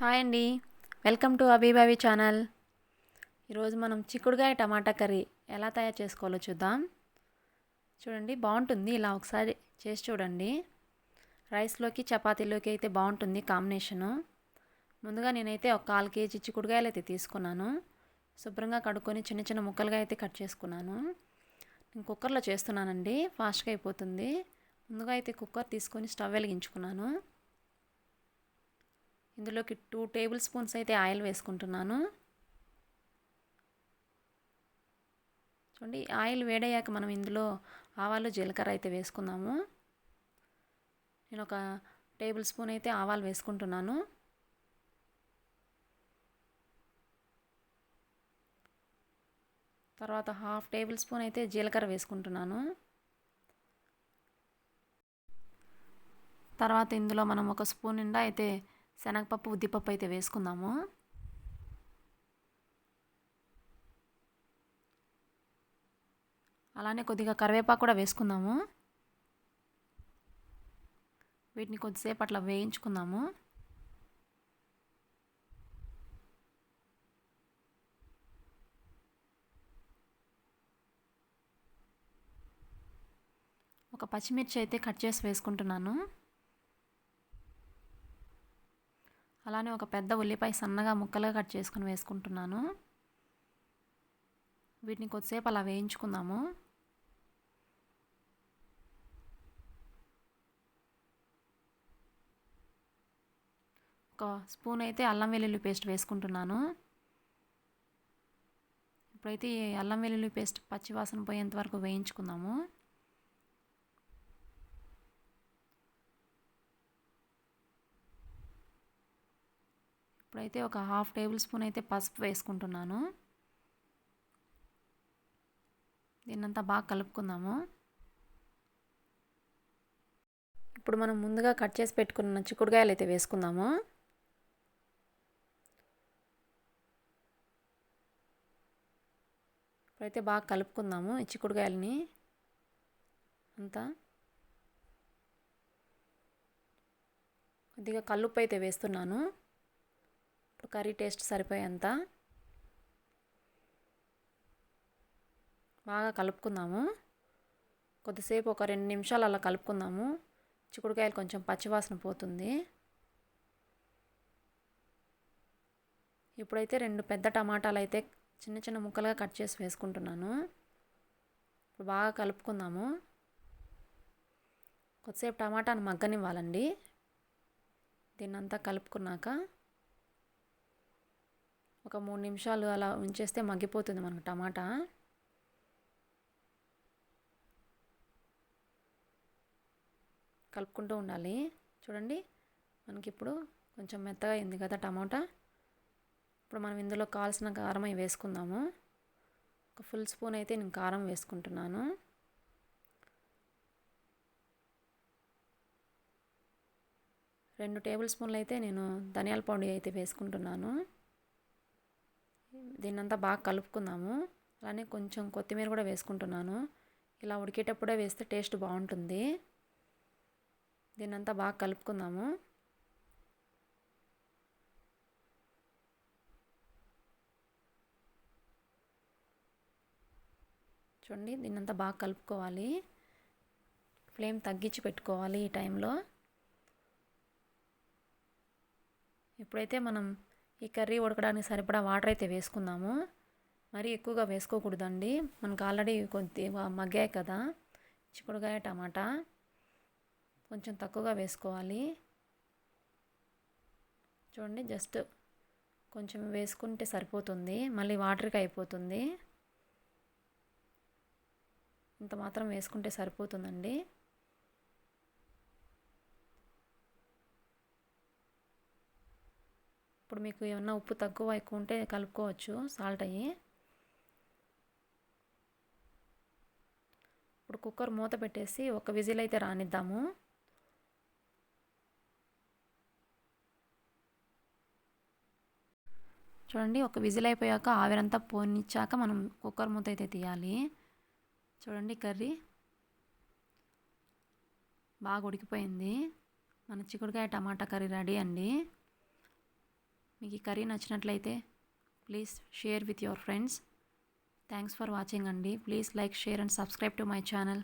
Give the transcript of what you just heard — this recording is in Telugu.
హాయ్ అండి. వెల్కమ్ టు అబీబాబీ ఛానల్. ఈరోజు మనం చిక్కుడుగాయ టమాటా కర్రీ ఎలా తయారు చేసుకోవాలో చూద్దాం. చూడండి బాగుంటుంది. ఇలా ఒకసారి చేసి చూడండి. రైస్లోకి చపాతీలోకి అయితే బాగుంటుంది కాంబినేషను. ముందుగా నేనైతే ఒక కాల్ కేజీ చిక్కుడుగాయలు అయితే తీసుకున్నాను. శుభ్రంగా కడుక్కొని చిన్న చిన్న ముక్కలుగా అయితే కట్ చేసుకున్నాను. నేను కుక్కర్లో చేస్తున్నానండి. ఫాస్ట్గా అయిపోతుంది. ముందుగా అయితే కుక్కర్ తీసుకొని స్టవ్ వెలిగించుకున్నాను. ఇందులోకి టూ టేబుల్ స్పూన్స్ అయితే ఆయిల్ వేసుకుంటున్నాను. చూడండి ఆయిల్ వేడయ్యాక మనం ఇందులో ఆవాలు జీలకర్ర అయితే వేసుకుందాము. నేను ఒక టేబుల్ స్పూన్ అయితే ఆవాలు వేసుకుంటున్నాను. తర్వాత హాఫ్ టేబుల్ స్పూన్ అయితే జీలకర్ర వేసుకుంటున్నాను. తర్వాత ఇందులో మనం ఒక స్పూన్ నిండా అయితే శనగపప్పు ఉద్దిపప్పు అయితే వేసుకుందాము. అలానే కొద్దిగా కరివేపాకు కూడా వేసుకుందాము. వీటిని కొద్దిసేపు అట్లా వేయించుకుందాము. ఒక పచ్చిమిర్చి అయితే కట్ చేసి వేసుకుంటున్నాను. అలానే ఒక పెద్ద ఉల్లిపాయ సన్నగా ముక్కలుగా కట్ చేసుకుని వేసుకుంటున్నాను. వీటిని కొద్దిసేపు అలా వేయించుకుందాము. ఒక స్పూన్ అయితే అల్లం వెల్లుల్లి పేస్ట్ వేసుకుంటున్నాను. ఇప్పుడైతే ఈ అల్లం వెల్లుల్లి పేస్ట్ పచ్చివాసన పోయేంత వరకు వేయించుకుందాము. ఇప్పుడైతే ఒక హాఫ్ టేబుల్ స్పూన్ అయితే పసుపు వేసుకుంటున్నాను. దీన్నంతా బాగా కలుపుకుందాము. ఇప్పుడు మనం ముందుగా కట్ చేసి పెట్టుకున్న చిక్కుడుకాయలు అయితే వేసుకుందాము. ఇప్పుడైతే బాగా కలుపుకుందాము ఈ చిక్కుడుకాయలని. అంతా. కొద్దిగా కల్లుప్పు అయితే వేస్తున్నాను. కర్రీ టేస్ట్ సరిపోయేంత. బాగా కలుపుకుందాము. కొద్దిసేపు ఒక రెండు నిమిషాలు అలా కలుపుకుందాము. చిక్కుడుకాయలు కొంచెం పచ్చివాసన పోతుంది. ఇప్పుడైతే రెండు పెద్ద టమాటాలు అయితే చిన్న చిన్న ముక్కలుగా కట్ చేసి వేసుకుంటున్నాను. ఇప్పుడు బాగా కలుపుకుందాము. కొద్దిసేపు టమాటాను మగ్గనివ్వాలండి. దీన్నంతా కలుపుకున్నాక ఒక మూడు నిమిషాలు అలా ఉంచేస్తే మగ్గిపోతుంది మనకు టమాటా. కలుపుకుంటూ ఉండాలి. చూడండి మనకి ఇప్పుడు కొంచెం మెత్తగా అయింది కదా టమాటా. ఇప్పుడు మనం ఇందులో కావాల్సిన కారం అవి వేసుకుందాము. ఒక ఫుల్ స్పూన్ అయితే నేను కారం వేసుకుంటున్నాను. రెండు టేబుల్ స్పూన్లు అయితే నేను ధనియాల పొడి అయితే వేసుకుంటున్నాను. దీన్నంతా బాగా కలుపుకుందాము. అలానే కొంచెం కొత్తిమీర కూడా వేసుకుంటున్నాను. ఇలా ఉడికేటప్పుడే వేస్తే టేస్ట్ బాగుంటుంది. దీన్నంతా బాగా కలుపుకుందాము. చూడండి దీన్నంతా బాగా కలుపుకోవాలి. ఫ్లేమ్ తగ్గించి పెట్టుకోవాలి ఈ టైంలో. ఎప్పుడైతే మనం ఈ కర్రీ ఉడకడానికి సరిపడా వాటర్ అయితే వేసుకుందాము. మరీ ఎక్కువగా వేసుకోకూడదండి. మనకు ఆల్రెడీ కొద్ది మగ్గాయి కదా. చిక్కుడుకాయ టమాటా కొంచెం తక్కువగా వేసుకోవాలి. చూడండి జస్ట్ కొంచెం వేసుకుంటే సరిపోతుంది. మళ్ళీ వాటర్కి అయిపోతుంది. ఇంత మాత్రం వేసుకుంటే సరిపోతుందండి. అప్పుడు మీకు ఏమన్నా ఉప్పు తక్కువ ఎక్కువ ఉంటే కలుపుకోవచ్చు సాల్ట్ అయ్యి. ఇప్పుడు కుక్కర్ మూత పెట్టేసి ఒక విజిల్ అయితే రానిద్దాము. చూడండి ఒక విజిల్ అయిపోయాక ఆవిరంతా పోనిచ్చాక మనం కుక్కర్ మూత అయితే తీయాలి. చూడండి కర్రీ బాగా ఉడికిపోయింది. మన చిక్కుడుకాయ టమాటా కర్రీ రెడీ అండి. మీకు ఈ కర్రీ నచ్చినట్లయితే please share with your friends. Thanks for watching అండి. Please like share and subscribe to my channel.